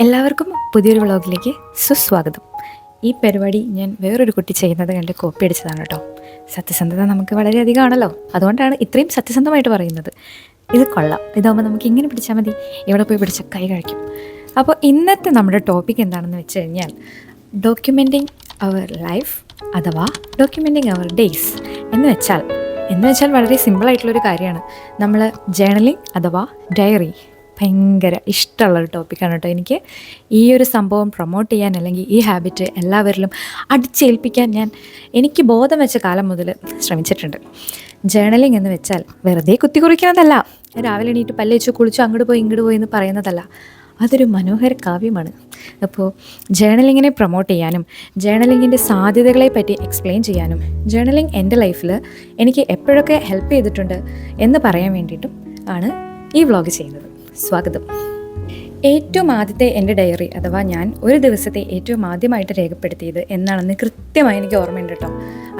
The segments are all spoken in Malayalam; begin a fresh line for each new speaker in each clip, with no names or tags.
എല്ലാവർക്കും പുതിയൊരു വ്ളോഗിലേക്ക് സുസ്വാഗതം. ഈ പരിപാടി ഞാൻ വേറൊരു കുട്ടി ചെയ്യുന്നത് കണ്ട് കോപ്പി അടിച്ചതാണ് കേട്ടോ. സത്യസന്ധത നമുക്ക് വളരെയധികം ആണല്ലോ. അതുകൊണ്ടാണ് ഇത്രയും സത്യസന്ധമായിട്ട് പറയുന്നത്. ഇത് കൊള്ളാം. ഇതാകുമ്പോൾ നമുക്ക് ഇങ്ങനെ പിടിച്ചാൽ മതി. ഇവിടെ പോയി പിടിച്ച കൈ കഴിക്കും അപ്പോൾ ഇന്നത്തെ നമ്മുടെ ടോപ്പിക് എന്താണെന്ന് വെച്ച് കഴിഞ്ഞാൽ ഡോക്യുമെന്റിങ് അവർ ലൈഫ് അഥവാ ഡോക്യുമെന്റിങ് അവർ ഡേയ്സ് എന്ന് വെച്ചാൽ എന്ന് വെച്ചാൽ വളരെ സിമ്പിളായിട്ടുള്ളൊരു കാര്യമാണ്. നമ്മൾ ജേണലിംഗ് അഥവാ ഡയറി ഭയങ്കര ഇഷ്ടമുള്ള ഒരു ടോപ്പിക്കാണ് കേട്ടോ. എനിക്ക് ഈ ഒരു സംഭവം പ്രൊമോട്ട് ചെയ്യാൻ അല്ലെങ്കിൽ ഈ ഹാബിറ്റ് എല്ലാവരിലും അടിച്ചേൽപ്പിക്കാൻ ഞാൻ എനിക്ക് ബോധം വെച്ച കാലം മുതൽ ശ്രമിച്ചിട്ടുണ്ട്. ജേണലിംഗ് എന്ന് വെച്ചാൽ വെറുതെ കുത്തി കുറിക്കുന്നതല്ല. രാവിലെ എണീറ്റ് പല്ലേച്ചു കുളിച്ചു അങ്ങോട്ട് പോയി ഇങ്ങോട്ട് പോയി എന്ന് പറയുന്നതല്ല. അതൊരു മനോഹര കാവ്യമാണ്. അപ്പോൾ ജേണലിങ്ങിനെ പ്രൊമോട്ട് ചെയ്യാനും ജേണലിങ്ങിന്റെ സാധ്യതകളെ പറ്റി എക്സ്പ്ലെയിൻ ചെയ്യാനും ജേണലിംഗ് എന്റെ ലൈഫിൽ എനിക്ക് എപ്പോഴൊക്കെ ഹെൽപ്പ് ചെയ്തിട്ടുണ്ട് എന്ന് പറയാൻ വേണ്ടിയിട്ടും ആണ് ഈ വ്ളോഗ് ചെയ്യുന്നത്. സ്വാഗതം. ഏറ്റവും ആദ്യത്തെ എന്റെ ഡയറി അഥവാ ഞാൻ ഒരു ദിവസത്തെ ഏറ്റവും ആദ്യമായിട്ട് രേഖപ്പെടുത്തിയത് എന്നാണെന്ന് കൃത്യമായി എനിക്ക് ഓർമ്മയുണ്ട് കേട്ടോ.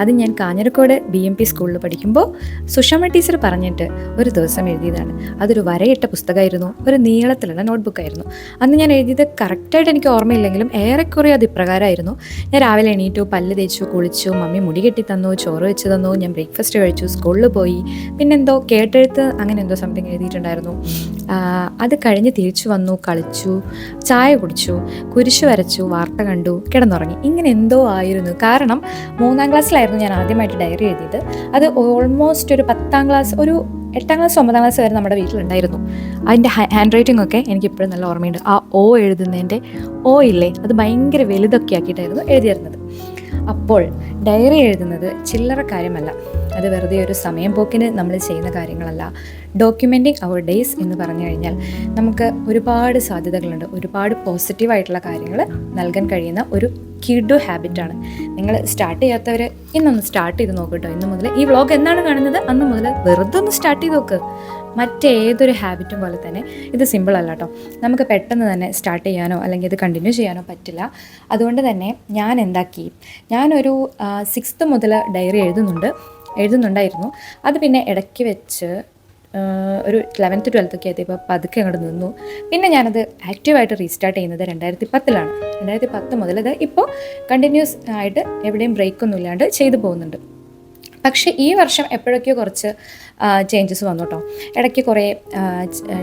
അത് ഞാൻ കാഞ്ഞിരക്കോട് ബി എം പി സ്കൂളിൽ പഠിക്കുമ്പോൾ സുഷമ ടീച്ചർ പറഞ്ഞിട്ട് ഒരു ദിവസം എഴുതിയതാണ്. അതൊരു വരയിട്ട പുസ്തകമായിരുന്നു. ഒരു നീളത്തിലുള്ള നോട്ട്ബുക്കായിരുന്നു അന്ന് ഞാൻ എഴുതിയത് കറക്റ്റായിട്ട് എനിക്ക് ഓർമ്മയില്ലെങ്കിലും ഏറെക്കുറെ അത് ഇപ്രകാരമായിരുന്നു. ഞാൻ രാവിലെ എണീറ്റു പല്ല് തേച്ചു കുളിച്ചു മമ്മി മുടി കെട്ടി തന്നു ചോറ് വെച്ച് തന്നു ഞാൻ ബ്രേക്ക്ഫാസ്റ്റ് കഴിച്ചു സ്കൂളിൽ പോയി. പിന്നെന്തോ കേട്ടെഴുത്ത് അങ്ങനെ എന്തോ സംതിങ് എഴുതിയിട്ടുണ്ടായിരുന്നു. അത് കഴിഞ്ഞ് തിരിച്ചു വന്നു കളിച്ചു ചായ കുടിച്ചു കുരിശ് വരച്ചു വാർത്ത കണ്ടു കിടന്നുറങ്ങി. ഇങ്ങനെ എന്തോ ആയിരുന്നു. കാരണം മൂന്നാം ക്ലാസ്സിലായിരുന്നു ഞാൻ ആദ്യമായിട്ട് ഡയറി എഴുതിയത്. അത് ഓൾമോസ്റ്റ് ഒരു പത്താം ക്ലാസ് ഒരു എട്ടാം ക്ലാസ് ഒമ്പതാം ക്ലാസ് വരെ നമ്മുടെ വീട്ടിലുണ്ടായിരുന്നു. അതിന്റെ ഹാൻഡ് റൈറ്റിംഗ് ഒക്കെ എനിക്ക് ഇപ്പോഴും നല്ല ഓർമ്മയുണ്ട്. ആ ഓ എഴുതുന്നതിന്റെ ഓ ഇല്ലേ അത് ഭയങ്കര വലുതൊക്കെ ആക്കിയിട്ടായിരുന്നു എഴുതിയിരുന്നത്. അപ്പോൾ ഡയറി എഴുതുന്നത് ചില്ലറ കാര്യമല്ല. അത് വെറുതെ ഒരു സമയം പോക്കിന് നമ്മൾ ചെയ്യുന്ന കാര്യങ്ങളല്ല. ഡോക്യുമെന്റിങ് അവർ ഡേയ്സ് എന്ന് പറഞ്ഞു കഴിഞ്ഞാൽ നമുക്ക് ഒരുപാട് സാധ്യതകളുണ്ട്. ഒരുപാട് പോസിറ്റീവായിട്ടുള്ള കാര്യങ്ങൾ നൽകാൻ കഴിയുന്ന ഒരു കിഡു ഹാബിറ്റാണ് നിങ്ങൾ സ്റ്റാർട്ട് ചെയ്യാത്തവർ ഇന്നൊന്ന് സ്റ്റാർട്ട് ചെയ്ത് നോക്കട്ടോ കേട്ടോ ഇന്ന് മുതൽ ഈ വ്ളോഗ് എന്നാണ് കാണുന്നത്? അന്ന് മുതൽ വെറുതെ ഒന്ന് സ്റ്റാർട്ട് ചെയ്ത് നോക്ക്. മറ്റേതൊരു ഹാബിറ്റും പോലെ തന്നെ. ഇത് സിമ്പിൾ അല്ല കേട്ടോ നമുക്ക് പെട്ടെന്ന് തന്നെ സ്റ്റാർട്ട് ചെയ്യാനോ അല്ലെങ്കിൽ ഇത് കണ്ടിന്യൂ ചെയ്യാനോ പറ്റില്ല. അതുകൊണ്ട് തന്നെ ഞാൻ എന്താക്കി? ഞാനൊരു സിക്സ്ത്ത് മുതൽ ഡയറി എഴുതുന്നുണ്ട്. എഴുതുന്നുണ്ടായിരുന്നു. അത് പിന്നെ ഇടയ്ക്ക് വെച്ച് ഒരു ലെവൻത്ത് ട്വൽത്ത് ഒക്കെ എത്തിയപ്പോൾ പതുക്കെ അങ്ങോട്ട് നിന്നു. പിന്നെ ഞാനത് ആക്റ്റീവായിട്ട് റീസ്റ്റാർട്ട് ചെയ്യുന്നത് രണ്ടായിരത്തി പത്തിലാണ് രണ്ടായിരത്തി പത്ത് മുതൽ ഇത് ഇപ്പോൾ കണ്ടിന്യൂസ് ആയിട്ട് എവിടെയും ബ്രേക്ക് ഒന്നും ഇല്ലാണ്ട് ചെയ്തു പോകുന്നുണ്ട്. പക്ഷേ ഈ വർഷം എപ്പോഴൊക്കെയോ കുറച്ച് ചേഞ്ചസ് വന്നു കേട്ടോ ഇടയ്ക്ക് കുറേ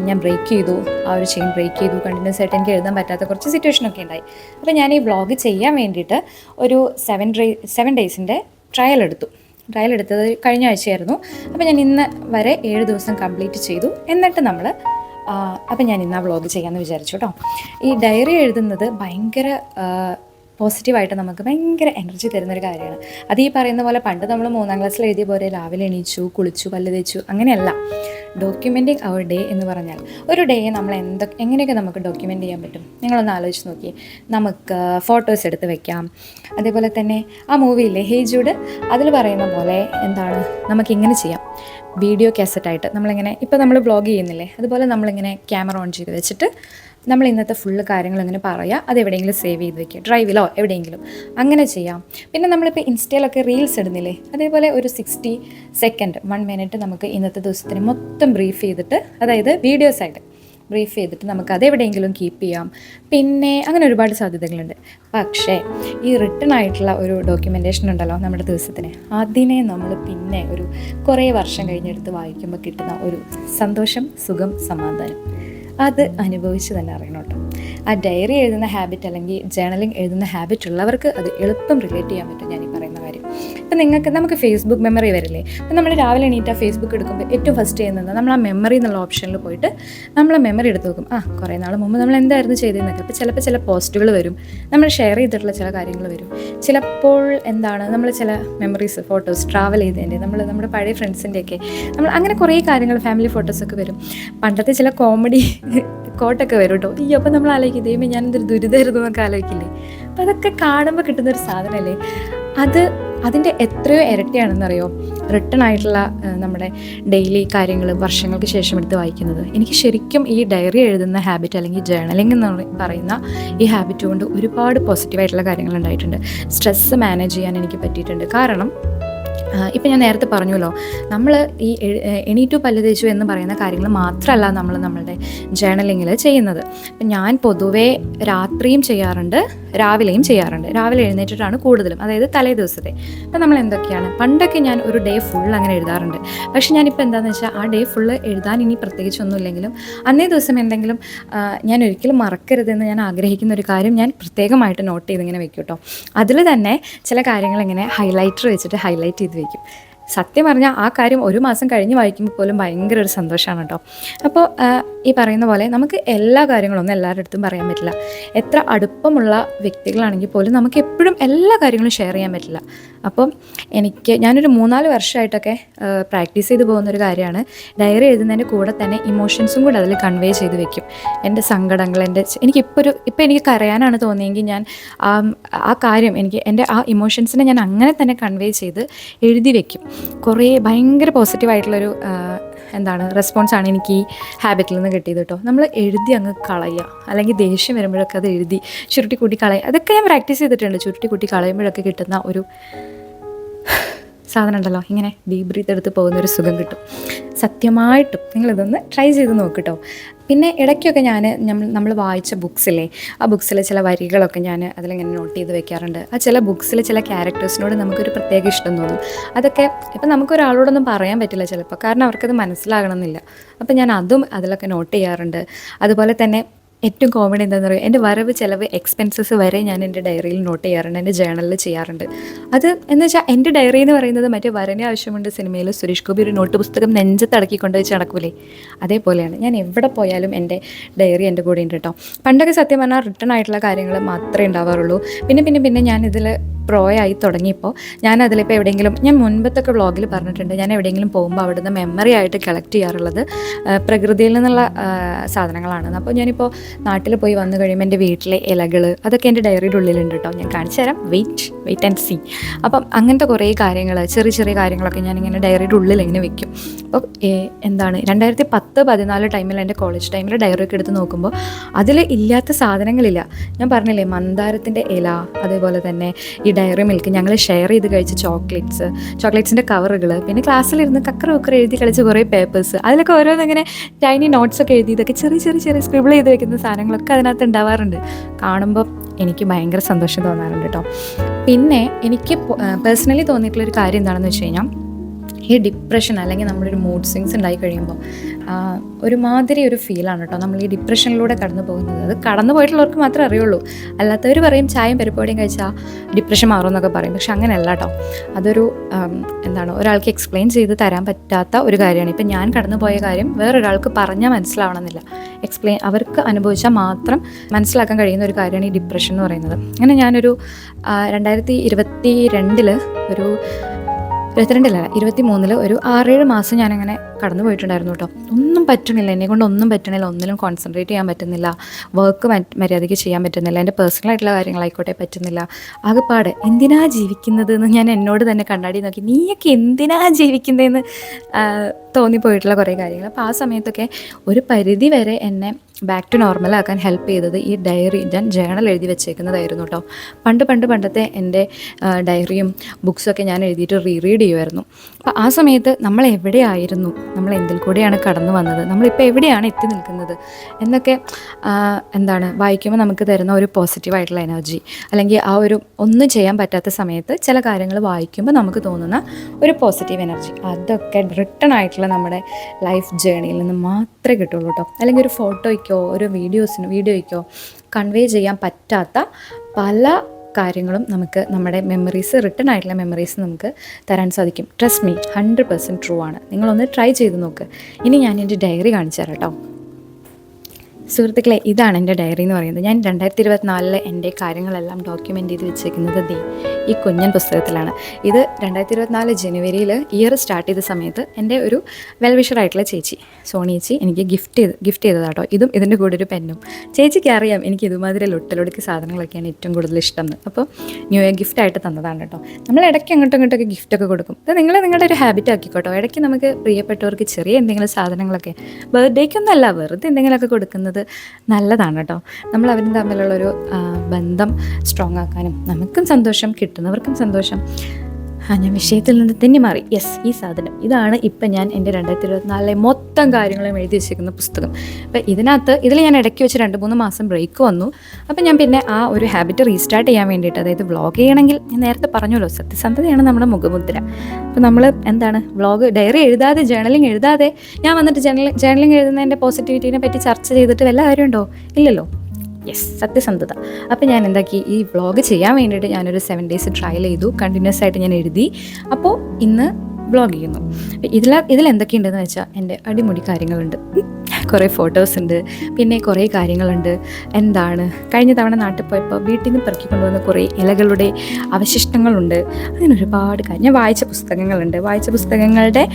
ഞാൻ ബ്രേക്ക് ചെയ്തു. ആ ഒരു ചെയിൻ ബ്രേക്ക് ചെയ്തു. കണ്ടിന്യൂസ് ആയിട്ട് എനിക്ക് എഴുതാൻ പറ്റാത്ത കുറച്ച് സിറ്റുവേഷനൊക്കെ ഉണ്ടായി. അപ്പോൾ ഞാൻ ഈ വ്ളോഗ് ചെയ്യാൻ വേണ്ടിയിട്ട് ഒരു സെവൻ ഡേ സെവൻ ഡേയ്സിന്റെ ട്രയൽ എടുത്തു. ട്രയൽ എടുത്തത് കഴിഞ്ഞ ആഴ്ചയായിരുന്നു. അപ്പോൾ ഞാൻ ഇന്ന് വരെ ഏഴ് ദിവസം കംപ്ലീറ്റ് ചെയ്തു. എന്നിട്ട് നമ്മൾ അപ്പം ഞാൻ ഇന്ന് ആ വ്ളോഗ് ചെയ്യാമെന്ന് വിചാരിച്ചു കേട്ടോ. ഈ ഡയറി എഴുതുന്നത് ഭയങ്കര പോസിറ്റീവായിട്ട് നമുക്ക് ഭയങ്കര എനർജി തരുന്നൊരു കാര്യമാണ്. അത് ഈ പറയുന്ന പോലെ പണ്ട് നമ്മൾ മൂന്നാം ക്ലാസ്സിൽ എഴുതിയ പോലെ രാവിലെ എണീച്ചു കുളിച്ചു പല്ല് തേച്ചു അങ്ങനെയല്ല. ഡോക്യുമെന്റിങ് അവർ ഡേ എന്ന് പറഞ്ഞാൽ ഒരു ഡേ നമ്മൾ എന്തൊക്കെ എങ്ങനെയൊക്കെ നമുക്ക് ഡോക്യുമെന്റ് ചെയ്യാൻ പറ്റും? നിങ്ങളൊന്ന് ആലോചിച്ച് നോക്കിയേ. നമുക്ക് ഫോട്ടോസ് എടുത്ത് വെക്കാം. അതേപോലെ തന്നെ ആ മൂവിയില്ലേ ഹേജൂഡ് അതിൽ പറയുന്ന പോലെ എന്താണ്? നമുക്ക് ഇങ്ങനെ ചെയ്യാം. വീഡിയോ കാസറ്റായിട്ട് നമ്മളിങ്ങനെ ഇപ്പോൾ നമ്മൾ ബ്ലോഗ് ചെയ്യുന്നില്ലേ അതുപോലെ നമ്മളിങ്ങനെ ക്യാമറ ഓൺ ചെയ്ത് വെച്ചിട്ട് നമ്മൾ ഇന്നത്തെ ഫുള്ള് കാര്യങ്ങൾ ഇങ്ങനെ പറയുക അത് എവിടെയെങ്കിലും സേവ് ചെയ്ത് വെക്കുക ഡ്രൈവിലോ എവിടെയെങ്കിലും. അങ്ങനെ ചെയ്യാം. പിന്നെ നമ്മളിപ്പോൾ ഇൻസ്റ്റയിലൊക്കെ റീൽസ് ഇടുന്നില്ലേ? അതേപോലെ ഒരു സിക്സ്റ്റി സെക്കൻഡ് വൺ മിനിറ്റ് നമുക്ക് ഇന്നത്തെ ദിവസത്തിന് മൊത്തം ബ്രീഫ് ചെയ്തിട്ട് അതായത് വീഡിയോസ് ആയിട്ട് ബ്രീഫ് ചെയ്തിട്ട് നമുക്ക് അതെവിടെയെങ്കിലും കീപ്പ് ചെയ്യാം. പിന്നെ അങ്ങനെ ഒരുപാട് സാധ്യതകളുണ്ട്. പക്ഷേ ഈ റിട്ടേൺ ആയിട്ടുള്ള ഒരു ഡോക്യുമെന്റേഷൻ ഉണ്ടല്ലോ നമ്മുടെ ദിവസത്തിന് അതിനെ നമ്മൾ പിന്നെ ഒരു കുറേ വർഷം കഴിഞ്ഞെടുത്ത് വായിക്കുമ്പോൾ കിട്ടുന്ന ഒരു സന്തോഷം സുഖം സമാധാനം. അത് അനുഭവിച്ച് തന്നെ അറിയണം കേട്ടോ. ആ ഡയറി എഴുതുന്ന ഹാബിറ്റ് അല്ലെങ്കിൽ ജേണലിംഗ് എഴുതുന്ന ഹാബിറ്റ് ഉള്ളവർക്ക് അത് എളുപ്പം റിലേറ്റ് ചെയ്യാൻ പറ്റും. ഞാൻ ഇപ്പം നിങ്ങൾക്ക് നമുക്ക് ഫേസ്ബുക്ക് മെമ്മറി വരില്ലേ? അപ്പം നമ്മൾ രാവിലെ എണീറ്റാ ഫേസ്ബുക്ക് എടുക്കുമ്പോൾ ഏറ്റവും ഫസ്റ്റ് ചെയ്യുന്നത് നമ്മൾ ആ മെമ്മറി എന്നുള്ള ഓപ്ഷനിൽ പോയിട്ട് നമ്മൾ ആ മെമ്മറി എടുത്ത് നോക്കും ആ കുറേ നാൾ മുമ്പ് നമ്മൾ എന്തായിരുന്നു ചെയ്തതെന്നൊക്കെ. അപ്പോൾ ചിലപ്പോൾ ചില പോസ്റ്റുകൾ വരും. നമ്മൾ ഷെയർ ചെയ്തിട്ടുള്ള ചില കാര്യങ്ങൾ വരും. ചിലപ്പോൾ എന്താണ്? നമ്മൾ ചില മെമ്മറീസ് ഫോട്ടോസ് ട്രാവൽ ചെയ്തതിന്റെ നമ്മൾ നമ്മുടെ പഴയ ഫ്രണ്ട്സിന്റെയൊക്കെ നമ്മൾ അങ്ങനെ കുറേ കാര്യങ്ങൾ ഫാമിലി ഫോട്ടോസൊക്കെ വരും. പണ്ടത്തെ ചില കോമഡി കോട്ടൊക്കെ വരും കേട്ടോ ഈ അപ്പം നമ്മൾ ആലോചിക്കും ദൈവമേ ഞാനെന്തൊരു ദുരിതമായിരുന്നു എന്നൊക്കെ ആലോചിക്കില്ലേ? അപ്പം അതൊക്കെ കാണുമ്പോൾ കിട്ടുന്നൊരു സാധനമല്ലേ? അത് അതിന്റെ എത്രയോ ഇരട്ടിയാണെന്നറിയോ? റിട്ടേൺ ആയിട്ടുള്ള നമ്മുടെ ഡെയിലി കാര്യങ്ങൾ വർഷങ്ങൾക്ക് ശേഷം എടുത്ത് വായിക്കുന്നത്. എനിക്ക് ശരിക്കും ഈ ഡയറി എഴുതുന്ന ഹാബിറ്റ് അല്ലെങ്കിൽ ജേണലിംഗ് എന്ന് പറയുന്ന ഈ ഹാബിറ്റ് കൊണ്ട് ഒരുപാട് പോസിറ്റീവായിട്ടുള്ള കാര്യങ്ങൾ ഉണ്ടായിട്ടുണ്ട്. സ്ട്രെസ്സ് മാനേജ് ചെയ്യാൻ എനിക്ക് പറ്റിയിട്ടുണ്ട്. കാരണം ഇപ്പം ഞാൻ നേരത്തെ പറഞ്ഞല്ലോ നമ്മൾ ഈ എണീറ്റു പല്ല് തേച്ചു എന്ന് പറയുന്ന കാര്യങ്ങൾ മാത്രമല്ല നമ്മൾ നമ്മളുടെ ജേണലിങ്ങിൽ ചെയ്യുന്നത്. ഞാൻ പൊതുവേ രാത്രിയും ചെയ്യാറുണ്ട്. രാവിലെയും ചെയ്യാറുണ്ട്. രാവിലെ എഴുന്നേറ്റിട്ടാണ് കൂടുതലും അതായത് തലേ ദിവസത്തെ. അപ്പം നമ്മൾ എന്തൊക്കെയാണ്? പണ്ടൊക്കെ ഞാൻ ഒരു ഡേ ഫുൾ അങ്ങനെ എഴുതാറുണ്ട്. പക്ഷെ ഞാനിപ്പോൾ എന്താണെന്ന് വെച്ചാൽ ആ ഡേ ഫുള്ള് എഴുതാൻ ഇനി പ്രത്യേകിച്ചൊന്നുമില്ലെങ്കിലും അന്നേ ദിവസം എന്തെങ്കിലും ഞാൻ ഒരിക്കലും മറക്കരുതെന്ന് ഞാൻ ആഗ്രഹിക്കുന്ന ഒരു കാര്യം ഞാൻ പ്രത്യേകമായിട്ട് നോട്ട് ചെയ്തിങ്ങനെ വെക്കും കേട്ടോ അതിൽ തന്നെ ചില കാര്യങ്ങൾ ഇങ്ങനെ ഹൈലൈറ്റർ വെച്ചിട്ട് ഹൈലൈറ്റ് ചെയ്ത് വെക്കും. സത്യം പറഞ്ഞാൽ ആ കാര്യം ഒരു മാസം കഴിഞ്ഞ് വായിക്കുമ്പോൾ പോലും ഭയങ്കര ഒരു സന്തോഷമാണ് കേട്ടോ. അപ്പോൾ ഈ പറയുന്ന പോലെ നമുക്ക് എല്ലാ കാര്യങ്ങളൊന്നും എല്ലാവരുടെ അടുത്തും പറയാൻ പറ്റില്ല. എത്ര അടുപ്പമുള്ള വ്യക്തികളാണെങ്കിൽ പോലും നമുക്ക് എപ്പോഴും എല്ലാ കാര്യങ്ങളും ഷെയർ ചെയ്യാൻ പറ്റില്ല. അപ്പം എനിക്ക് ഞാനൊരു മൂന്നാൽ വർഷമായിട്ടൊക്കെ പ്രാക്ടീസ് ചെയ്ത് പോകുന്നൊരു കാര്യമാണ്. ഡയറി എഴുതുന്നതിന്റെ കൂടെ തന്നെ ഇമോഷൻസും കൂടെ അതിൽ കൺവേ ചെയ്ത് വെക്കും. എന്റെ സങ്കടങ്ങൾ എന്റെ എനിക്കിപ്പോൾ ഒരു ഇപ്പോൾ എനിക്ക് കരയാനാണ് തോന്നിയെങ്കിൽ ഞാൻ ആ കാര്യം എനിക്ക് എന്റെ ആ ഇമോഷൻസിനെ ഞാൻ അങ്ങനെ തന്നെ കൺവേ ചെയ്ത് എഴുതി വെക്കും. കുറേ ഭയങ്കര പോസിറ്റീവായിട്ടുള്ളൊരു എന്താണ് റെസ്പോൺസാണ് എനിക്ക് ഈ ഹാബിറ്റിൽ നിന്ന് കിട്ടിയത് കേട്ടോ. നമ്മൾ എഴുതി അങ്ങ് കളയുക. അല്ലെങ്കിൽ ദേഷ്യം വരുമ്പോഴൊക്കെ അത് എഴുതി ചുരുട്ടി കൂട്ടി കളയുക. അതൊക്കെ ഞാൻ പ്രാക്ടീസ് ചെയ്തിട്ടുണ്ട്. ചുരുട്ടി കൂട്ടി കളയുമ്പോഴൊക്കെ കിട്ടുന്ന ഒരു സാധനം ഉണ്ടല്ലോ ഇങ്ങനെ ഡീപ് ബ്രീത്ത് എടുത്ത് പോകുന്ന ഒരു സുഖം കിട്ടും. സത്യമായിട്ടും നിങ്ങളിതൊന്ന് ട്രൈ ചെയ്ത് നോക്കിട്ടോ പിന്നെ ഇടയ്ക്കൊക്കെ ഞാൻ നമ്മൾ നമ്മൾ വായിച്ച ബുക്സിലെ ആ ബുക്സിലെ ചില വരികളൊക്കെ ഞാൻ അതിലിങ്ങനെ നോട്ട് ചെയ്ത് വെക്കാറുണ്ട്. ആ ചില ബുക്സിലെ ചില ക്യാരക്ടേഴ്സിനോട് നമുക്കൊരു പ്രത്യേക ഇഷ്ടം തോന്നും. അതൊക്കെ ഇപ്പം നമുക്കൊരാളോടൊന്നും പറയാൻ പറ്റില്ല ചിലപ്പോൾ കാരണം അവർക്കത് മനസ്സിലാകണമെന്നില്ല. അപ്പം ഞാൻ അതും അതിലൊക്കെ നോട്ട് ചെയ്യാറുണ്ട്. അതുപോലെ തന്നെ ഏറ്റവും കോമൺ എന്താണെന്ന് പറയുക എന്റെ വരവ് ചിലവ് എക്സ്പെൻസസ് വരെ ഞാൻ എന്റെ ഡയറിയിൽ നോട്ട് ചെയ്യാറുണ്ട് എന്റെ ജേണലിൽ ചെയ്യാറുണ്ട്. അത് എന്ന് വെച്ചാൽ എന്റെ ഡയറി എന്ന് പറയുന്നത് മറ്റേ വരനെ ആവശ്യമുണ്ട് സിനിമയിൽ സുരേഷ് ഗോപി ഒരു നോട്ട് പുസ്തകം നെഞ്ചത്തടക്കിക്കൊണ്ട് വെച്ച് നടക്കൂലേ? അതേപോലെയാണ്. ഞാൻ എവിടെ പോയാലും എന്റെ ഡയറി എന്റെ കൂടെ ഉണ്ട് കേട്ടോ പണ്ടൊക്കെ സത്യം പറഞ്ഞാൽ റിട്ടേൺ ആയിട്ടുള്ള കാര്യങ്ങൾ മാത്രമേ ഉണ്ടാവാറുള്ളൂ. പിന്നെ പിന്നെ പിന്നെ ഞാൻ ഇതിൽ പ്രോ ആയി തുടങ്ങിയപ്പോൾ ഞാൻ അതിലിപ്പോൾ എവിടെയെങ്കിലും ഞാൻ മുൻപത്തൊക്കെ വ്ളോഗിൽ പറഞ്ഞിട്ടുണ്ട് ഞാൻ എവിടെയെങ്കിലും പോകുമ്പോൾ അവിടുന്ന് മെമ്മറി ആയിട്ട് കളക്ട് ചെയ്യാറുള്ളത് പ്രകൃതിയിൽ നിന്നുള്ള സാധനങ്ങളാണ്. അപ്പോൾ ഞാനിപ്പോൾ നാട്ടിൽ പോയി വന്നു കഴിയുമ്പോൾ എന്റെ വീട്ടിലെ ഇലകൾ അതൊക്കെ എന്റെ ഡയറിയുടെ ഉള്ളിലുണ്ട് കേട്ടോ ഞാൻ കാണിച്ചു തരാം. വെയിറ്റ് വെയിറ്റ് ആൻഡ് സീ അപ്പം അങ്ങനത്തെ കുറേ കാര്യങ്ങൾ ചെറിയ ചെറിയ കാര്യങ്ങളൊക്കെ ഞാനിങ്ങനെ ഡയറിയുടെ ഉള്ളിൽ ഇങ്ങനെ വെക്കും. അപ്പോൾ എന്താണ് രണ്ടായിരത്തി പത്ത് പതിനാല് ടൈമിൽ എന്റെ കോളേജ് ടൈമിൽ ഡയറി ഒക്കെ എടുത്ത് നോക്കുമ്പോൾ അതിൽ ഇല്ലാത്ത സാധനങ്ങളില്ല. ഞാൻ പറഞ്ഞില്ലേ മന്ദാരത്തിന്റെ ഇല അതേപോലെ തന്നെ ഈ ഡയറി മിൽക്ക് ഞങ്ങൾ ഷെയർ ചെയ്ത് കഴിച്ച ചോക്ലേറ്റ്സ് ചോക്ലേറ്റ്സിന്റെ കവറുകൾ പിന്നെ ക്ലാസ്സിലിരുന്ന് കക്കറ ഒക്കെ എഴുതി കളിച്ച കുറേ പേപ്പേഴ്സ് അതിലൊക്കെ ഓരോന്നിങ്ങനെ ടൈനി നോട്ട്സ് ഒക്കെ എഴുതി ഇതൊക്കെ ചെറിയ ചെറിയ ചെറിയ സ്ക്രിബിൾ ചെയ്ത് വെക്കുന്ന സാധനങ്ങളൊക്കെ അതിനകത്ത് ഉണ്ടാവാറുണ്ട്. കാണുമ്പോൾ എനിക്ക് ഭയങ്കര സന്തോഷം തോന്നാറുണ്ട് കേട്ടോ പിന്നെ എനിക്ക് പേഴ്സണലി തോന്നിയിട്ടുള്ളൊരു കാര്യം എന്താണെന്ന് വെച്ച് കഴിഞ്ഞാൽ ഈ ഡിപ്രഷൻ അല്ലെങ്കിൽ നമ്മുടെ ഒരു മൂഡ് സ്വിങ്സ് ഉണ്ടായി കഴിയുമ്പോൾ ഒരുമാതിരി ഒരു ഫീലാണ് കേട്ടോ നമ്മൾ ഈ ഡിപ്രഷനിലൂടെ കടന്നു പോകുന്നത്. അത് കടന്നു പോയിട്ടുള്ളവർക്ക് മാത്രമേ അറിയുള്ളൂ. അല്ലാത്തവർ പറയും ചായയും പരിപ്പോടിയും കഴിച്ചാൽ ഡിപ്രഷൻ മാറും എന്നൊക്കെ പറയും. പക്ഷെ അങ്ങനെയല്ല കേട്ടോ. അതൊരു എന്താണ് ഒരാൾക്ക് എക്സ്പ്ലെയിൻ ചെയ്ത് തരാൻ പറ്റാത്ത ഒരു കാര്യമാണ്. ഇപ്പം ഞാൻ കടന്നു പോയ കാര്യം വേറൊരാൾക്ക് പറഞ്ഞാൽ മനസ്സിലാവണമെന്നില്ല. എക്സ്പ്ലെയിൻ അവർക്ക് അനുഭവിച്ചാൽ മാത്രം മനസ്സിലാക്കാൻ കഴിയുന്ന ഒരു കാര്യമാണ് ഈ ഡിപ്രഷൻ എന്ന് പറയുന്നത്. അങ്ങനെ ഞാനൊരു രണ്ടായിരത്തി ഇരുപത്തി രണ്ടിൽ ഒരു ഇരുപത്തിരണ്ടില്ല ഇരുപത്തി മൂന്നിൽ ഒരു ആറേഴ് മാസം ഞാനങ്ങനെ കടന്നു പോയിട്ടുണ്ടായിരുന്നു കേട്ടോ. ഒന്നും പറ്റുന്നില്ല എന്നെ കൊണ്ട് ഒന്നും പറ്റുന്നില്ല ഒന്നിലും കോൺസെൻട്രേറ്റ് ചെയ്യാൻ പറ്റുന്നില്ല വർക്ക് മര്യാദയ്ക്ക് ചെയ്യാൻ പറ്റുന്നില്ല എന്റെ പേഴ്സണൽ ആയിട്ടുള്ള കാര്യങ്ങളായിക്കോട്ടെ പറ്റുന്നില്ല. ആകെപ്പാട് എന്തിനാ ജീവിക്കുന്നത് എന്ന് ഞാൻ എന്നോട് തന്നെ കണ്ണാടി നോക്കി നീയൊക്കെ എന്തിനാ ജീവിക്കുന്നതെന്ന് തോന്നിപ്പോയിട്ടുള്ള കുറേ കാര്യങ്ങൾ. അപ്പോൾ ആ സമയത്തൊക്കെ ഒരു പരിധി വരെ എന്നെ ബാക്ക് ടു നോർമൽ ആക്കാൻ ഹെൽപ്പ് ചെയ്തത് ഈ ഡയറി ഞാൻ ജേണൽ എഴുതി വെച്ചേക്കുന്നതായിരുന്നു കേട്ടോ പണ്ട് പണ്ട് പണ്ടത്തെ എന്റെ ഡയറിയും ബുക്സൊക്കെ ഞാൻ എഴുതിയിട്ട് റീ റീഡ് ചെയ്യുമായിരുന്നു. അപ്പോൾ ആ സമയത്ത് നമ്മൾ എവിടെയായിരുന്നു? നമ്മൾ എന്തിൽ കൂടെയാണ് കടന്നു വന്നത്? നമ്മളിപ്പോൾ എവിടെയാണ് എത്തി നിൽക്കുന്നത്? എന്നൊക്കെ എന്താണ് വായിക്കുമ്പോൾ നമുക്ക് തരുന്ന ഒരു പോസിറ്റീവായിട്ടുള്ള എനർജി അല്ലെങ്കിൽ ആ ഒരു ഒന്നും ചെയ്യാൻ പറ്റാത്ത സമയത്ത് ചില കാര്യങ്ങൾ വായിക്കുമ്പോൾ നമുക്ക് തോന്നുന്ന ഒരു പോസിറ്റീവ് എനർജി അതൊക്കെ റിട്ടേൺ ആയിട്ടുള്ള നമ്മുടെ ലൈഫ് ജേണിയിൽ നിന്ന് മാത്രമേ കിട്ടുള്ളൂ കേട്ടോ അല്ലെങ്കിൽ ഒരു ഫോട്ടോയ്ക്കോ ഒരു വീഡിയോസിനോ വീഡിയോയ്ക്കോ കൺവേ ചെയ്യാൻ പറ്റാത്ത പല കാര്യങ്ങളും നമുക്ക് നമ്മുടെ മെമ്മറീസ് റിട്ടേൺ ആയിട്ടുള്ള മെമ്മറീസ് നമുക്ക് തരാൻ സാധിക്കും. Trust me hundred percent true ആണ്. നിങ്ങളൊന്ന് ട്രൈ ചെയ്ത് നോക്ക്. ഇനി ഞാൻ എന്റെ ഡയറി കാണിച്ചു തരാം കേട്ടോ സുഹൃത്തുക്കളെ ഇതാണ് എന്റെ ഡയറി എന്ന് പറയുന്നത്. ഞാൻ രണ്ടായിരത്തി ഇരുപത്തിനാലിലെ എന്റെ കാര്യങ്ങളെല്ലാം ഡോക്യുമെന്റ് ചെയ്ത് വെച്ചേക്കുന്നത് ദേ ഈ കുഞ്ഞൻ പുസ്തകത്തിലാണ്. ഇത് രണ്ടായിരത്തി ഇരുപത്തിനാല് ജനുവരിയിൽ ഇയർ സ്റ്റാർട്ട് ചെയ്ത സമയത്ത് എന്റെ ഒരു വെൽവിഷറായിട്ടുള്ള ചേച്ചി സോണി ചേച്ചി എനിക്ക് ഗിഫ്റ്റ് ചെയ്ത് ഗിഫ്റ്റ് ചെയ്തതാട്ടോ. ഇതും ഇതിന്റെ കൂടെ ഒരു പെന്നും ചേച്ചിക്ക് അറിയാം എനിക്ക് ഇതുമാതിരി ലൊട്ടലൊടുക്ക് സാധനങ്ങളൊക്കെയാണ് ഏറ്റവും കൂടുതൽ ഇഷ്ടം എന്ന് അപ്പോൾ ന്യൂ ഇയർ ഗിഫ്റ്റ് ആയിട്ട് തന്നതാണ് കേട്ടോ. നമ്മൾ ഇടയ്ക്ക് അങ്ങോട്ടും ഇങ്ങോട്ടൊക്കെ ഗിഫ്റ്റൊക്കെ കൊടുക്കും. അത് നിങ്ങൾ നിങ്ങളുടെ ഒരു ഹാബിറ്റ് ആക്കിക്കോട്ടോ. ഇടയ്ക്ക് നമുക്ക് പ്രിയപ്പെട്ടവർക്ക് ചെറിയ എന്തെങ്കിലും സാധനങ്ങളൊക്കെ ബർത്ത്ഡേക്കൊന്നല്ല വെറുതെ എന്തെങ്കിലുമൊക്കെ കൊടുക്കുന്നത് നല്ലതാണ് കേട്ടോ. നമ്മൾ അവരും തമ്മിലുള്ളൊരു ബന്ധം സ്ട്രോങ് ആക്കാനും നമുക്കും സന്തോഷം കിട്ടുന്നവർക്കും സന്തോഷം. ആ ഞാൻ വിഷയത്തിൽ നിന്ന് തന്നെ മാറി യെസ് ഈ സാധനം. ഇതാണ് ഇപ്പം ഞാൻ എന്റെ രണ്ടായിരത്തി ഇരുപത്തിനാലിലെ മൊത്തം കാര്യങ്ങളും എഴുതി വെച്ചിരിക്കുന്ന പുസ്തകം. അപ്പം ഇതിനകത്ത് ഇതിൽ ഞാൻ ഇടയ്ക്ക് വെച്ച് രണ്ട് മൂന്ന് മാസം ബ്രേക്ക് വന്നു. അപ്പം ഞാൻ പിന്നെ ആ ഒരു ഹാബിറ്റ് റീസ്റ്റാർട്ട് ചെയ്യാൻ വേണ്ടിയിട്ട് അതായത് വ്ളോഗ് ചെയ്യണമെങ്കിൽ ഞാൻ നേരത്തെ പറഞ്ഞല്ലോ സത്യസന്ധതയാണ് നമ്മുടെ മുഖമുദ്ര. അപ്പം നമ്മൾ എന്താണ് വ്ളോഗ് ഡയറി എഴുതാതെ ജേർണലിംഗ് എഴുതാതെ ഞാൻ വന്നിട്ട് ജേണലിംഗ് ജേർണലിംഗ് എഴുതുന്നതിന്റെ പോസിറ്റിവിറ്റീനെ പറ്റി ചർച്ച ചെയ്തിട്ട് വല്ല കാര്യമുണ്ടോ? ഇല്ലല്ലോ. യെസ് സത്യസന്ധത. അപ്പോൾ ഞാൻ എന്താക്കി? ഈ വ്ളോഗ് ചെയ്യാൻ വേണ്ടിയിട്ട് ഞാനൊരു സെവൻ ഡേയ്സ് ട്രയൽ ചെയ്തു. കണ്ടിന്യൂസ് ആയിട്ട് ഞാൻ എഴുതി. അപ്പോൾ ഇന്ന് വ്ളോഗ് ചെയ്യുന്നു. ഇതിൽ ഇതിൽ എന്തൊക്കെയുണ്ടെന്ന് വെച്ചാൽ എന്റെ അടിമുടി കാര്യങ്ങളുണ്ട്. കുറേ ഫോട്ടോസ് ഉണ്ട്. പിന്നെ കുറേ കാര്യങ്ങളുണ്ട്. എന്താണ്? കഴിഞ്ഞ തവണ നാട്ടിൽ പോയപ്പോൾ വീട്ടിൽ നിന്ന് പെറുക്കി കൊണ്ടുവന്ന കുറേ ഇലകളുടെ അവശിഷ്ടങ്ങളുണ്ട്. അങ്ങനെ ഒരുപാട് കാര്യം ഞാൻ വായിച്ച പുസ്തകങ്ങളുണ്ട്. വായിച്ച പുസ്തകങ്ങളുടെ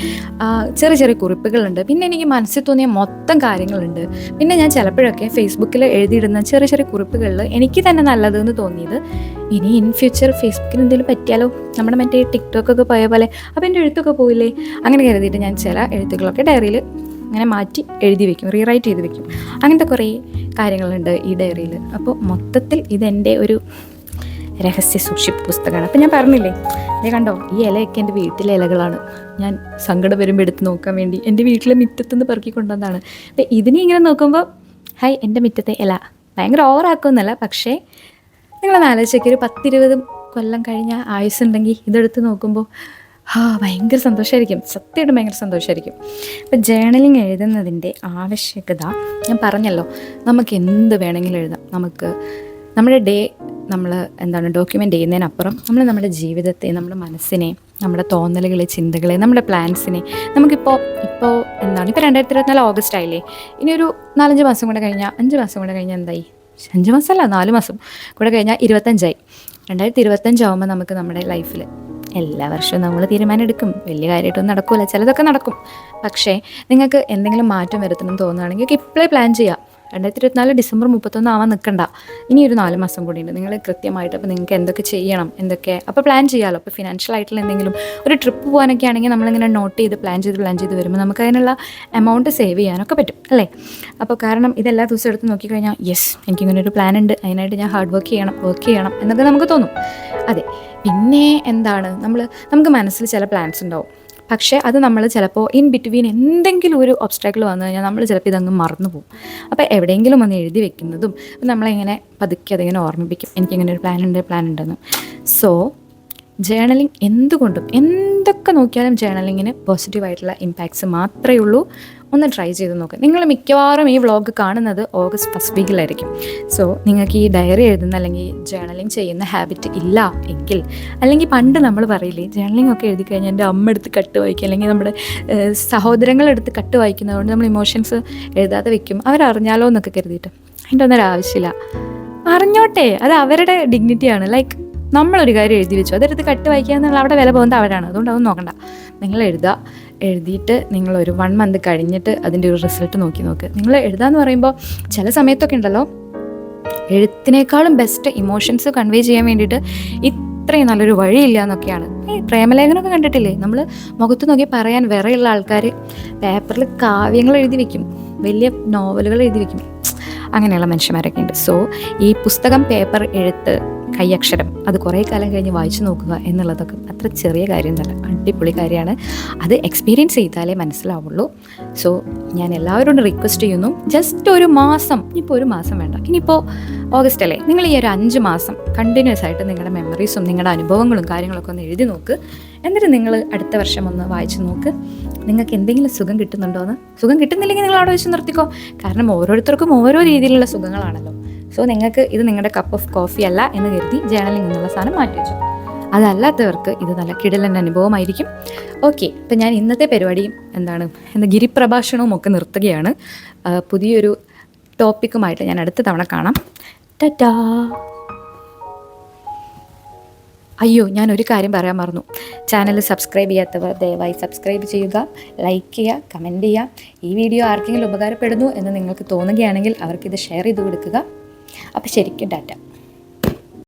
ചെറിയ ചെറിയ കുറിപ്പുകളുണ്ട്. പിന്നെ എനിക്ക് മനസ്സിൽ തോന്നിയ മൊത്തം കാര്യങ്ങളുണ്ട്. പിന്നെ ഞാൻ ചിലപ്പോഴൊക്കെ ഫേസ്ബുക്കിൽ എഴുതിയിടുന്ന ചെറിയ ചെറിയ കുറിപ്പുകളിൽ എനിക്ക് തന്നെ നല്ലതെന്ന് തോന്നിയത് ഇനി ഇൻ ഫ്യൂച്ചർ ഫേസ്ബുക്കിന് എന്തെങ്കിലും പറ്റിയാലോ? നമ്മുടെ മറ്റേ ടിക്ടോക്കൊക്കെ പോയ പോലെ. അപ്പോൾ എന്റെ എഴുത്തൊക്കെ പോയില്ലേ? അങ്ങനെ കരുതിയിട്ട് ഞാൻ ചില എഴുത്തുകളൊക്കെ ഡയറിയിൽ അങ്ങനെ മാറ്റി എഴുതി വെക്കും റീറൈറ്റ് ചെയ്ത് വെക്കും. അങ്ങനത്തെ കുറേ കാര്യങ്ങളുണ്ട് ഈ ഡയറിയിൽ അപ്പോൾ മൊത്തത്തിൽ ഇതെന്റെ ഒരു രഹസ്യ സൂക്ഷിപ്പ് പുസ്തകമാണ്. അപ്പം ഞാൻ പറഞ്ഞില്ലേ അതേ കണ്ടോ ഈ ഇലയൊക്കെ എന്റെ വീട്ടിലെ ഇലകളാണ്. ഞാൻ സങ്കടം വരുമ്പോൾ എടുത്ത് നോക്കാൻ വേണ്ടി എന്റെ വീട്ടിലെ മുറ്റത്തുനിന്ന് പെറുക്കി കൊണ്ടുവന്നതാണ്. അപ്പം ഇതിനെ ഇങ്ങനെ നോക്കുമ്പോൾ ഹായ് എന്റെ മുറ്റത്തെ ഇല. ഭയങ്കര ഓവറാക്കുമെന്നല്ല പക്ഷേ നിങ്ങളൊന്ന് ആലോചിച്ചേക്ക് ഒരു പത്തിരുപത് കൊല്ലം കഴിഞ്ഞ ആയുസ്സുണ്ടെങ്കിൽ ഇതെടുത്ത് നോക്കുമ്പോൾ ആ ഭയങ്കര സന്തോഷമായിരിക്കും സത്യമായിട്ടും ഭയങ്കര സന്തോഷമായിരിക്കും അപ്പോൾ ജേണലിങ് എഴുതുന്നതിന്റെ ആവശ്യകത ഞാൻ പറഞ്ഞല്ലോ. നമുക്ക് എന്ത് വേണമെങ്കിലും എഴുതാം. നമുക്ക് നമ്മുടെ ഡേ നമ്മൾ എന്താണ് ഡോക്യുമെന്റ് ചെയ്യുന്നതിനപ്പുറം നമ്മൾ നമ്മുടെ ജീവിതത്തെ നമ്മുടെ മനസ്സിനെ നമ്മുടെ തോന്നലുകളെ ചിന്തകളെ നമ്മുടെ പ്ലാൻസിനെ നമുക്കിപ്പോൾ ഇപ്പോൾ എന്താണ്? ഇപ്പോൾ രണ്ടായിരത്തി ഇരുപത്തിനാല് ഓഗസ്റ്റ് ആയില്ലേ? ഇനി ഒരു നാലഞ്ച് മാസം കൂടെ കഴിഞ്ഞാൽ അഞ്ച് മാസം കൂടെ കഴിഞ്ഞാൽ എന്തായി? അഞ്ച് മാസമല്ല നാല് മാസം കൂടെ കഴിഞ്ഞാൽ ഇരുപത്തഞ്ചായി. രണ്ടായിരത്തി ഇരുപത്തഞ്ചാവുമ്പോൾ നമുക്ക് നമ്മുടെ ലൈഫിൽ എല്ലാ വർഷവും നമ്മൾ തീരുമാനം എടുക്കും വലിയ കാര്യമായിട്ടൊന്നും നടക്കില്ല ചിലതൊക്കെ നടക്കും. പക്ഷേ നിങ്ങൾക്ക് എന്തെങ്കിലും മാറ്റം വരുത്തണം തോന്നുകയാണെങ്കിൽ ഇപ്പോഴേ പ്ലാൻ ചെയ്യാം. രണ്ടായിരത്തി ഇരുപത്തിനാല് ഡിസംബർ മുപ്പത്തൊന്ന് ആവാൻ നിൽക്കണ്ട ഇനി ഒരു നാല് മാസം കൂടി ഉണ്ട് നിങ്ങൾ കൃത്യമായിട്ട് അപ്പോൾ നിങ്ങൾക്ക് എന്തൊക്കെ ചെയ്യണം എന്തൊക്കെ? അപ്പോൾ പ്ലാൻ ചെയ്യാമല്ലോ അപ്പോൾ ഫിനാൻഷ്യൽ ആയിട്ടുള്ള എന്തെങ്കിലും ഒരു ട്രിപ്പ് പോകാനൊക്കെ ആണെങ്കിൽ നമ്മളിങ്ങനെ നോട്ട് ചെയ്ത് പ്ലാൻ ചെയ്ത് പ്ലാൻ ചെയ്ത് വരുമ്പോൾ നമുക്ക് അതിനുള്ള എമൗണ്ട് സേവ് ചെയ്യാനൊക്കെ പറ്റും അല്ലേ? അപ്പോൾ കാരണം ഇതെല്ലാ ദിവസവും എടുത്ത് നോക്കിക്കഴിഞ്ഞാൽ യെസ് എനിക്കിങ്ങനെ ഒരു പ്ലാൻ ഉണ്ട്. അതിനായിട്ട് ഞാൻ ഹാർഡ് വർക്ക് ചെയ്യണം വർക്ക് ചെയ്യണം എന്നൊക്കെ നമുക്ക് തോന്നും. അതെ. പിന്നെ എന്താണ്? നമ്മൾ നമുക്ക് മനസ്സിൽ ചില പ്ലാൻസ് ഉണ്ടാവും. പക്ഷേ അത് നമ്മൾ ചിലപ്പോൾ ഇൻ ബിറ്റ്വീൻ എന്തെങ്കിലും ഒരു ഒബ്സ്റ്റാക്കിൾ വന്നു കഴിഞ്ഞാൽ നമ്മൾ ചിലപ്പോൾ ഇതങ്ങ് മറന്നു പോകും. അപ്പോൾ എവിടെയെങ്കിലും ഒന്ന് എഴുതി വെക്കുന്നതും നമ്മളിങ്ങനെ പതുക്കെ അതിങ്ങനെ ഓർമ്മിപ്പിക്കും. എനിക്കിങ്ങനെ ഒരു പ്ലാൻ ഉണ്ട് പ്ലാൻ ഉണ്ടെന്ന്. സോ ജേണലിംഗ് എന്തുകൊണ്ടും എന്തൊക്കെ നോക്കിയാലും ജേണലിങ്ങിന് പോസിറ്റീവായിട്ടുള്ള ഇമ്പാക്ട്സ് മാത്രമേ ഉള്ളൂ. ഒന്ന് ട്രൈ ചെയ്ത് നോക്കുക നിങ്ങൾ മിക്കവാറും ഈ വ്ളോഗ് കാണുന്നത് ഓഗസ്റ്റ് ഫസ്റ്റ് വീക്കിലായിരിക്കും സോ നിങ്ങൾക്ക് ഈ ഡയറി എഴുതുന്ന അല്ലെങ്കിൽ ജേണലിംഗ് ചെയ്യുന്ന ഹാബിറ്റ് ഇല്ല എങ്കിൽ അല്ലെങ്കിൽ പണ്ട് നമ്മൾ പറയില്ലേ ജേണലിംഗ് ഒക്കെ എഴുതി കഴിഞ്ഞാൽ എന്റെ അമ്മ എടുത്ത് കട്ട് വായിക്കും അല്ലെങ്കിൽ നമ്മുടെ സഹോദരങ്ങളെടുത്ത് കട്ട് വായിക്കുന്നതുകൊണ്ട് നമ്മൾ ഇമോഷൻസ് എഴുതാതെ വെക്കും. അവരറിഞ്ഞാലോ എന്നൊക്കെ കരുതിയിട്ട്. അതിന്റെ ഒന്നൊരു ആവശ്യമില്ല. അറിഞ്ഞോട്ടെ അത് അവരുടെ ഡിഗ്നിറ്റിയാണ് ലൈക്ക് നമ്മളൊരു കാര്യം എഴുതി വെച്ചു. അതെടുത്ത് കട്ട് വായിക്കുക എന്നുള്ള അവിടെ വില പോകുന്നത് അവരാണ്. അതുകൊണ്ട് അതൊന്നും നോക്കണ്ട. നിങ്ങൾ എഴുതുക. എഴുതിയിട്ട് നിങ്ങൾ ഒരു വൺ മന്ത് കഴിഞ്ഞിട്ട് അതിന്റെ ഒരു റിസൾട്ട് നോക്കി നോക്ക്. നിങ്ങൾ എഴുതാന്ന് പറയുമ്പോൾ ചില സമയത്തൊക്കെ ഉണ്ടല്ലോ എഴുത്തിനേക്കാളും ബെസ്റ്റ് ഇമോഷൻസ് കൺവേ ചെയ്യാൻ വേണ്ടിയിട്ട് ഇത്രയും നല്ലൊരു വഴിയില്ല എന്നൊക്കെയാണ് ഈ പ്രേമലേഖനമൊക്കെ കണ്ടിട്ടില്ലേ? നമ്മൾ മുഖത്ത് നോക്കി പറയാൻ വേറെയുള്ള ആൾക്കാർ പേപ്പറിൽ കാവ്യങ്ങൾ എഴുതി വെക്കും വലിയ നോവലുകൾ എഴുതി വെക്കും. അങ്ങനെയുള്ള മനുഷ്യന്മാരൊക്കെ ഉണ്ട്. സോ ഈ പുസ്തകം പേപ്പർ എഴുത്ത് കൈയക്ഷരം അത് കുറേ കാലം കഴിഞ്ഞ് വായിച്ചു നോക്കുക എന്നുള്ളതൊക്കെ അത്ര ചെറിയ കാര്യം തന്നെ അടിപൊളി കാര്യമാണ്. അത് എക്സ്പീരിയൻസ് ചെയ്താലേ മനസ്സിലാവുള്ളൂ. സോ ഞാൻ എല്ലാവരോടും റിക്വസ്റ്റ് ചെയ്യുന്നു. ജസ്റ്റ് ഒരു മാസം ഇനിയിപ്പോൾ ഒരു മാസം വേണ്ട. ഇനിയിപ്പോൾ ഓഗസ്റ്റ് അല്ലേ? നിങ്ങൾ ഈ ഒരു അഞ്ച് മാസം കണ്ടിന്യൂസ് ആയിട്ട് നിങ്ങളുടെ മെമ്മറീസും നിങ്ങളുടെ അനുഭവങ്ങളും കാര്യങ്ങളൊക്കെ ഒന്ന് എഴുതി നോക്ക്. എന്നിട്ട് നിങ്ങൾ അടുത്ത വർഷം ഒന്ന് വായിച്ചു നോക്ക്. നിങ്ങൾക്ക് എന്തെങ്കിലും സുഖം കിട്ടുന്നുണ്ടോ എന്ന്? സുഖം കിട്ടുന്നില്ലെങ്കിൽ നിങ്ങൾ അവിടെ വെച്ച് നിർത്തിക്കോ. കാരണം ഓരോരുത്തർക്കും ഓരോ രീതിയിലുള്ള സുഖങ്ങളാണല്ലോ. സോ നിങ്ങൾക്ക് ഇത് നിങ്ങളുടെ കപ്പ് ഓഫ് കോഫി അല്ല എന്ന് കരുതി ജേണലിംഗ് എന്നുള്ള സാധനം മാറ്റി വെച്ചു. അതല്ലാത്തവർക്ക് ഇത് നല്ല കിടലൻ അനുഭവമായിരിക്കും. ഓക്കെ ഇപ്പം ഞാൻ ഇന്നത്തെ പരിപാടിയും എന്താണ് എന്താ ഗിരിപ്രഭാഷണവും ഒക്കെ നിർത്തുകയാണ്. പുതിയൊരു ടോപ്പിക്കുമായിട്ട് ഞാൻ അടുത്ത തവണ കാണാം. ടാറ്റാ അയ്യോ ഞാൻ ഒരു കാര്യം പറയാൻ മറന്നു. ചാനൽ സബ്സ്ക്രൈബ് ചെയ്യാത്തവർ ദയവായി സബ്സ്ക്രൈബ് ചെയ്യുക ലൈക്ക് ചെയ്യുക കമന്റ് ചെയ്യുക. ഈ വീഡിയോ ആർക്കെങ്കിലും ഉപകാരപ്പെടുന്നു എന്ന് നിങ്ങൾക്ക് തോന്നുകയാണെങ്കിൽ അവർക്കിത് ഷെയർ ചെയ്ത് കൊടുക്കുക. അപ്പോൾ ശരിക്കും ടാറ്റ